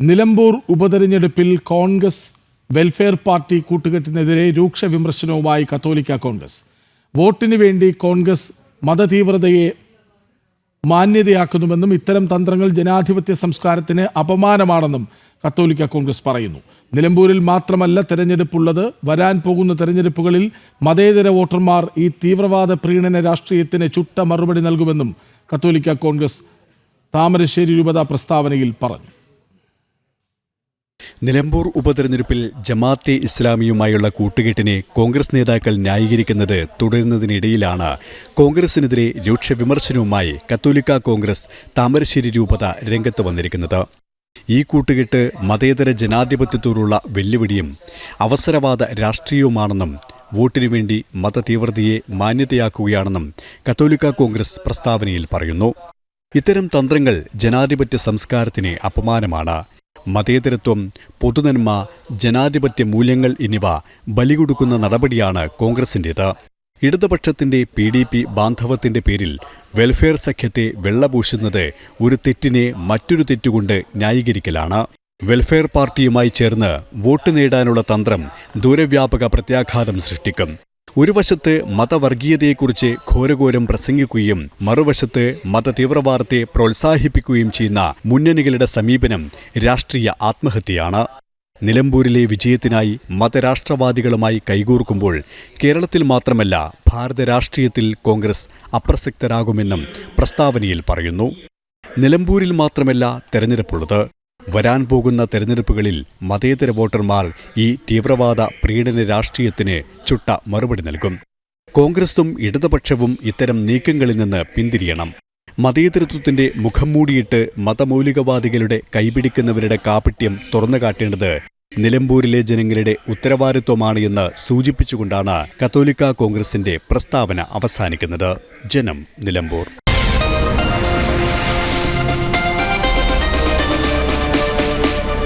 നിലമ്പൂർ ഉപതെരഞ്ഞെടുപ്പിൽ Congress welfare party കൂട്ടുകെട്ടിനെതിരെ രൂക്ഷ വിമർശനവുമായി കത്തോലിക്ക കോൺഗ്രസ്. വോട്ടിന് വേണ്ടി കോൺഗ്രസ് മതതീവ്രതയെ മാന്യതയാക്കുന്നുവെന്നും ഇത്തരം തന്ത്രങ്ങൾ ജനാധിപത്യ സംസ്കാരത്തിന് അപമാനമാണെന്നും കത്തോലിക്ക കോൺഗ്രസ് പറയുന്നു. നിലമ്പൂരിൽ മാത്രമല്ല തെരഞ്ഞെടുപ്പുള്ളത്. വരാൻ പോകുന്ന തെരഞ്ഞെടുപ്പുകളിൽ മതേതര വോട്ടർമാർ ഈ തീവ്രവാദ പ്രീണന രാഷ്ട്രീയത്തിന് ചുട്ട മറുപടി നൽകുമെന്നും കത്തോലിക്ക കോൺഗ്രസ് താമരശ്ശേരി രൂപത പ്രസ്താവനയിൽ പറഞ്ഞു. നിലമ്പൂർ ഉപതെരഞ്ഞെടുപ്പിൽ ജമാഅത്തെ ഇസ്ലാമിയുമായുള്ള കൂട്ടുകെട്ടിനെ കോൺഗ്രസ് നേതാക്കൾ ന്യായീകരിക്കുന്നത് തുടരുന്നതിനിടയിലാണ് കോൺഗ്രസിനെതിരെ രൂക്ഷ വിമർശനവുമായി കത്തോലിക്ക കോൺഗ്രസ് താമരശ്ശേരി രൂപത രംഗത്ത് വന്നിരിക്കുന്നത്. ഈ കൂട്ടുകെട്ട് മതേതര ജനാധിപത്യത്തോടുള്ള വെല്ലുവിളിയും അവസരവാദ രാഷ്ട്രീയവുമാണെന്നും വോട്ടിനു വേണ്ടി മതതീവ്രതയെ മാന്യതയാക്കുകയാണെന്നും കത്തോലിക്ക കോൺഗ്രസ് പ്രസ്താവനയിൽ പറയുന്നു. ഇത്തരം തന്ത്രങ്ങൾ ജനാധിപത്യ സംസ്കാരത്തിന് അപമാനമാണ്. മതേതരത്വം പൊതുനന്മ ജനാധിപത്യ മൂല്യങ്ങൾ എന്നിവ ബലികൊടുക്കുന്ന നടപടിയാണ് കോൺഗ്രസിന്റേത് ഇടതുപക്ഷത്തിന്റെ പി ഡി പി ബാന്ധവത്തിന്റെ പേരിൽ വെൽഫെയർ സഖ്യത്തെ വെള്ളപൂശുന്നത് ഒരു തെറ്റിനെ മറ്റൊരു തെറ്റുകൊണ്ട് ന്യായീകരിക്കലാണ്. വെൽഫെയർ പാർട്ടിയുമായി ചേർന്ന് വോട്ട് നേടാനുള്ള തന്ത്രം ദൂരവ്യാപക പ്രത്യാഘാതം സൃഷ്ടിക്കും. ഒരു വശത്ത് മതവർഗീയതയെക്കുറിച്ച് ഘോരഘോരം പ്രസംഗിക്കുകയും മറുവശത്ത് മതതീവ്രവാദത്തെ പ്രോത്സാഹിപ്പിക്കുകയും ചെയ്യുന്ന മുന്നണികളുടെ സമീപനം രാഷ്ട്രീയ ആത്മഹത്യയാണ്. നിലമ്പൂരിലെ വിജയത്തിനായി മതരാഷ്ട്രവാദികളുമായി കൈകോർക്കുമ്പോൾ കേരളത്തിൽ മാത്രമല്ല ഭാരത രാഷ്ട്രീയത്തിൽ കോൺഗ്രസ് അപ്രസക്തരാകുമെന്നും പ്രസ്താവനയിൽ പറയുന്നു. നിലമ്പൂരിൽ മാത്രമല്ല തെരഞ്ഞെടുപ്പുള്ളത്. വരാൻ പോകുന്ന തെരഞ്ഞെടുപ്പുകളിൽ മതേതര വോട്ടർമാർ ഈ തീവ്രവാദ പ്രീണന രാഷ്ട്രീയത്തിന് ചുട്ട മറുപടി നൽകും. കോൺഗ്രസും ഇടതുപക്ഷവും ഇത്തരം നീക്കങ്ങളിൽ നിന്ന് പിന്തിരിയണം. മതേതരത്വത്തിന്റെ മുഖം മൂടിയിട്ട് മതമൗലികവാദികളുടെ കൈപിടിക്കുന്നവരുടെ കാപട്യം തുറന്നുകാട്ടേണ്ടത് നിലമ്പൂരിലെ ജനങ്ങളുടെ ഉത്തരവാദിത്വമാണ് എന്ന് സൂചിപ്പിച്ചുകൊണ്ടാണ് കത്തോലിക്ക കോൺഗ്രസിന്റെ പ്രസ്താവന അവസാനിക്കുന്നത്. ജനം നിലമ്പൂർ.